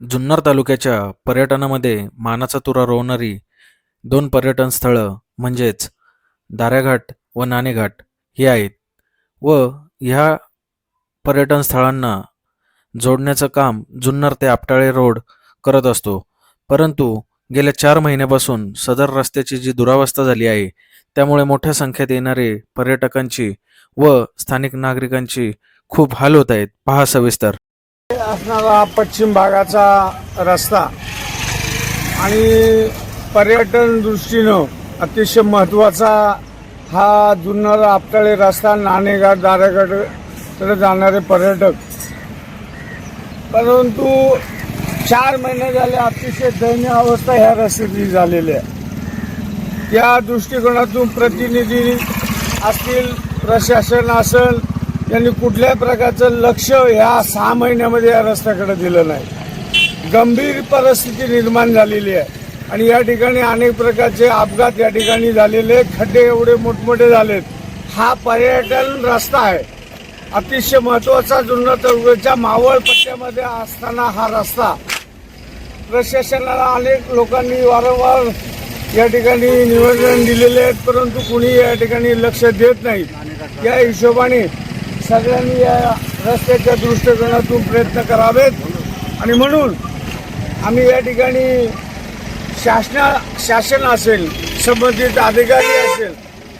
जुन्नर तालुक्याच्या पर्यटनामध्ये मानाचा तुरा रोवणारी दोन पर्यटन स्थळं म्हणजेच दाऱ्याघाट व नाणेघाट ही आहेत. व ह्या पर्यटन स्थळांना जोडण्याचं काम जुन्नर ते आपटाळे रोड करत असतो. परंतु गेल्या चार महिन्यापासून सदर रस्त्याची जी दुरावस्था झाली आहे त्यामुळे मोठ्या संख्येत येणारे पर्यटकांची व स्थानिक नागरिकांची खूप हाल होत आहेत. पहा सविस्तर. असणारा पश्चिम भागाचा रस्ता आणि पर्यटन दृष्टीनं अतिशय महत्त्वाचा हा जुन्नर आपटाळे रस्ता नाणेघाट दारेघाटकडे जाणारे पर्यटक. परंतु चार महिने झाले अतिशय दयनीय अवस्था ह्या रस्त्याची झालेली आहे. त्या दृष्टिकोनातून प्रतिनिधी असतील प्रशासन असेल यांनी कुठल्याही प्रकारचं लक्ष ह्या सहा महिन्यामध्ये या रस्त्याकडे दिलं नाही. गंभीर परिस्थिती निर्माण झालेली आहे. आणि या ठिकाणी अनेक प्रकारचे अपघात या ठिकाणी झालेले खड्डे एवढे मोठमोठे झालेत. हा पर्यटन रस्ता आहे. अतिशय महत्त्वाचा जुन्नर तालुक्याच्या मावळ पट्ट्यामध्ये असताना हा रस्ता. प्रशासनाला अनेक लोकांनी वारंवार या ठिकाणी निवेदन दिलेले आहेत परंतु कुणी या ठिकाणी लक्ष देत नाही. या हिशोबाने सगळ्यांनी या रस्त्याच्या दृष्टिकोनातून प्रयत्न करावेत. आणि म्हणून आम्ही या ठिकाणी शासना शासन असेल संबंधित अधिकारी असेल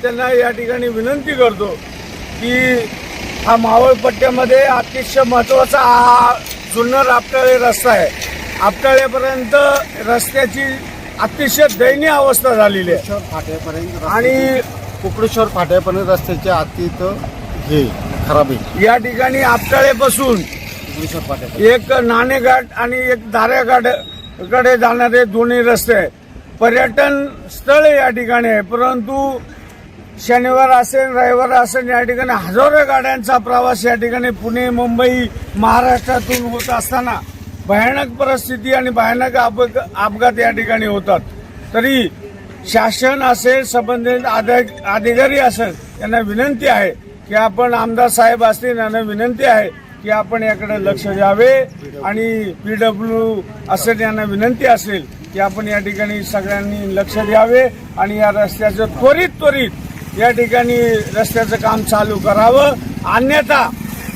त्यांना या ठिकाणी विनंती करतो की हा मावळ पट्ट्यामध्ये अतिशय महत्त्वाचा हा जुन्नर आपटाळे रस्ता आहे. आपटाळेपर्यंत रस्त्याची अतिशय दयनीय अवस्था झालेली आहे. फाट्यापर्यंत आणि कुकडेश्वर फाट्यापर्यंत रस्त्याचे अतीत हे. खराब आहे. या ठिकाणी कुकडेश्वर फाट्या एक नाणेघाट आणि एक दाऱ्याघाटकडे जाणारे दोन्ही रस्ते. पर्यटन स्थळ या ठिकाणी आहे परंतु शनिवार असेल रविवार असेल या ठिकाणी हजारो गाड्यांचा प्रवास या ठिकाणी पुणे मुंबई महाराष्ट्रातून होत असताना भयानक परिस्थिती आणि भयानक अपघ- अपघात या ठिकाणी होतात. तरी शासन असेल संबंधित अधि- अधिकारी असेल यांना विनंती आहे की आपण आमदार साहेब असतील यांना विनंती आहे की आपण याकडे लक्ष द्यावे आणि पी डब्ल्यू असेल यांना विनंती असेल की आपण या ठिकाणी सगळ्यांनी लक्ष द्यावे आणि या रस्त्याचं त्वरित त्वरित या ठिकाणी रस्त्याचं काम चालू करावं. अन्यथा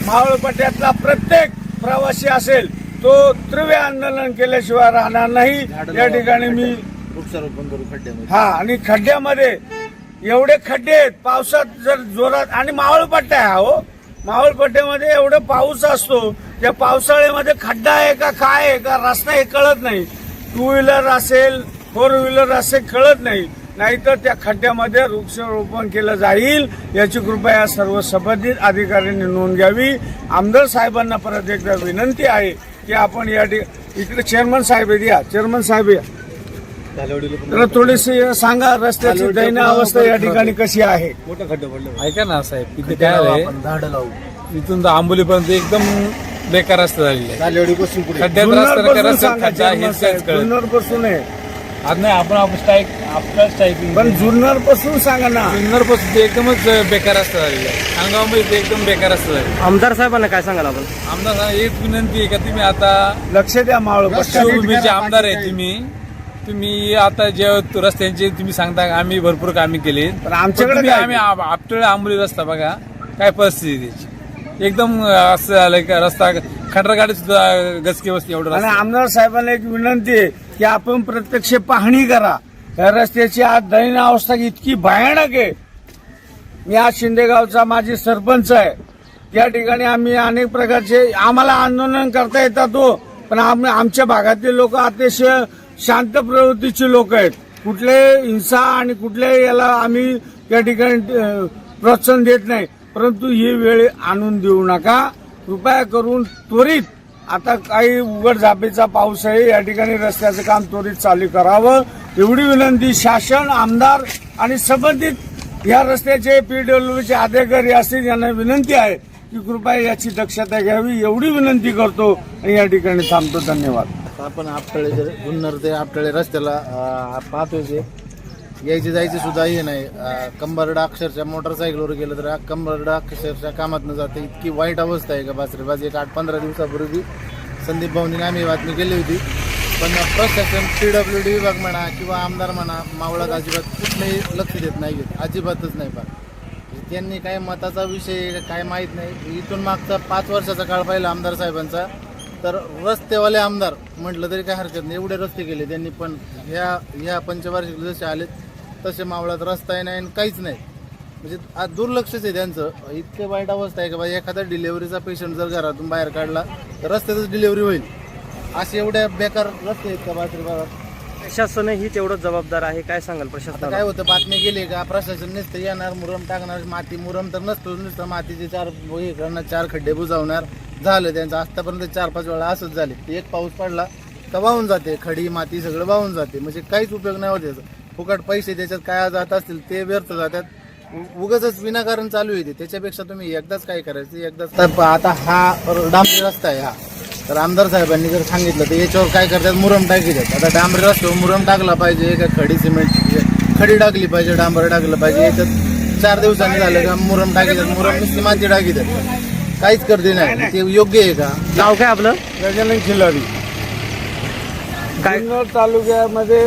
मावळपट्ट्यातला प्रत्येक प्रवासी असेल तो तीव्र आंदोलन केल्याशिवाय राहणार नाही. या ठिकाणी मी वृक्षारोपण करू खड्ड्यामध्ये. हा आणि खड्ड्यामध्ये एवढे खड्डे आहेत पावसात जर जोरात आणि मावळपट्टा आहे हा हो. मावळपट्ट्यामध्ये एवढं पाऊस असतो त्या पावसाळ्यामध्ये खड्डा आहे का काय आहे का रस्ता हे कळत नाही. टू व्हीलर असेल फोर व्हीलर असेल कळत नाही. नाहीतर त्या खड्ड्यामध्ये वृक्षारोपण केलं जाईल. याची कृपया सर्व संबंधित अधिकाऱ्यांनी नोंद घ्यावी. आमदार साहेबांना परत एकदा विनंती आहे की आपण या ठिक- इकडे चेअरमन साहेब या. चेअरमन साहेब या. तर थोडीशी सांगा रस्त्याची दयनीय अवस्था या ठिकाणी कशी आहे? मोठं खड्डे पडले. ऐका ना साहेब इथे काय आहे? आपण झाड लावू. इथून तर आंबोलीपर्यंत एकदम बेकार रस्ता झालेला आहे. पासून पुढे. खड्ड्यात रस्ता रस्त्यात खड्डा आहे आज नाही आपण आपण स्ट्राईक आपला स्ट्राईकिंग पण जुन्नरपासून सांगा ना. जुन्नरपासून ते एकदमच बेकार रस्ता झालेला आहे. खानगावमध्ये ते एकदम बेकार रस्ता झालेला आमदार साहेबांना काय सांगाल आपण? आमदार साहेब, एक विनंती आहे का तुम्ही आता लक्ष द्या मावळ. शिवभूमीचे आमदार आहे तुम्ही. तुम्ही आता जे रस्त्यांचे तुम्ही सांगता आम्ही भरपूर कामे केली. पण आमच्याकडे तुम्ही काय? आम्ही आप- आपटळे आंबोली रस्ता बघा काय परिस्थिती आहे त्याची. एकदम असं झालंय का रस्ता खटर गाडी सुद्धा गचके बसते एवढं आणि रस्ता आमदार साहेबांना एक विनंती आहे की आपण प्रत्यक्ष पाहणी करा. या रस्त्याची आज दयनीय अवस्था इतकी भयानक आहे. मी आज शिंदेगावचा माजी सरपंच आहे. या ठिकाणी आम्ही अनेक प्रकारचे आम्हाला आंदोलन करता येतात हो. पण आम- आमच्या भागातील लोक अतिशय शांत प्रवृत्तीचे लोक आहेत. कुठले हिंसा आणि कुठल्याही याला आम्ही या ठिकाणी प्रोत्साहन देत नाही. परंतु ही वेळ आणून देऊ नका. कृपया करून त्वरित आता काही उघड झापेचा पाऊस आहे या ठिकाणी रस्त्याचं काम त्वरित चालू करावं. एवढी विनंती शासन आमदार आणि संबंधित या रस्त्याचे पीडब्ल्यूचे अधिकारी असतील यांना विनंती आहे की कृपया याची दक्षता घ्यावी. एवढी विनंती करतो आणि या ठिकाणी थांबतो. धन्यवाद. आपण आपटळे जे जुन्नर ते आपटळे रस्त्याला अं, पाहतोय जे. यायचे जायचे सुद्धा हे नाही. अं, कंबरडा अक्षरशः मोटरसायकलवर गेलं तर कंबरडा अक्षरशः कामात न जाते. इतकी वाईट अवस्था आहे का बासरे? बाजी एक आठ पंधरा दिवसापूर्वी संदीप भाऊंनी आम्ही बातमी केली होती. पण प्रशासन पी डब्ल्यू डी विभाग म्हणा किंवा आमदार म्हणा मावळात अजिबात कुठलंही लक्ष देत नाही अजिबातच नाही फार त्यांनी काय मताचा विषय काय माहीत नाही. इथून मागचा पाच वर्षाचा काळ पाहिला आमदार साहेबांचा. तर रस्तेवाले आमदार म्हटलं तरी काय हरकत नाही. एवढे रस्ते केले त्यांनी पण. ह्या ह्या पंचवार्षिक जसे आलेत तसे मावळात रस्ताही नाही आणि काहीच नाही. म्हणजे आज दुर्लक्षच आहे त्यांचं. इतके वाईट अवस्था आहे की बाबा एखादा डिलेव्हरीचा पेशंट जर घरातून बाहेर काढला तर रस्त्यातच डिलेव्हरी होईल. असे एवढ्या बेकार रस्ते आहेत का बाजरी भागात? प्रशासनही तेवढं जबाबदार आहे. काय सांगाल आता प्रशासनाला? काय होतं बातमी गेली का प्रशासन नुसतं येणार मुरम टाकणार माती मुरम तर नसतो नुसतं मातीचे चार हे करणार चार खड्डे बुजवणार. झालं त्यांचं. आतापर्यंत चार पाच वेळा असंच झाले. एक पाऊस पडला तर वाहून जाते. खडी माती सगळं वाहून जाते. म्हणजे काहीच उपयोग नाही होत त्याचा फुकट पैसे त्याच्यात काय जात असतील ते व्यर्थ जातात. उगच विनाकारण चालू येते त्याच्यापेक्षा तुम्ही एकदाच काय करायचं? एकदाच तर आता हा डांबरी रस्ता आहे हा. तर आमदार साहेबांनी जर सांगितलं तर याच्यावर काय करतात? मुरम टाकी देतात. आता डांबरी रस्त्यावर मुरम टाकला पाहिजे. का खडी सिमेंट खडी टाकली पाहिजे डांबर टाकलं पाहिजे. याच्यात चार दिवसांनी झालं का मुरम टाकी देतात. मुरम नुसती माती टाकी देतात. काहीच करते नाही. ते योग्य आहे का? नाव काय आपलं? गजानन खिलारी काय? तालुक्यामध्ये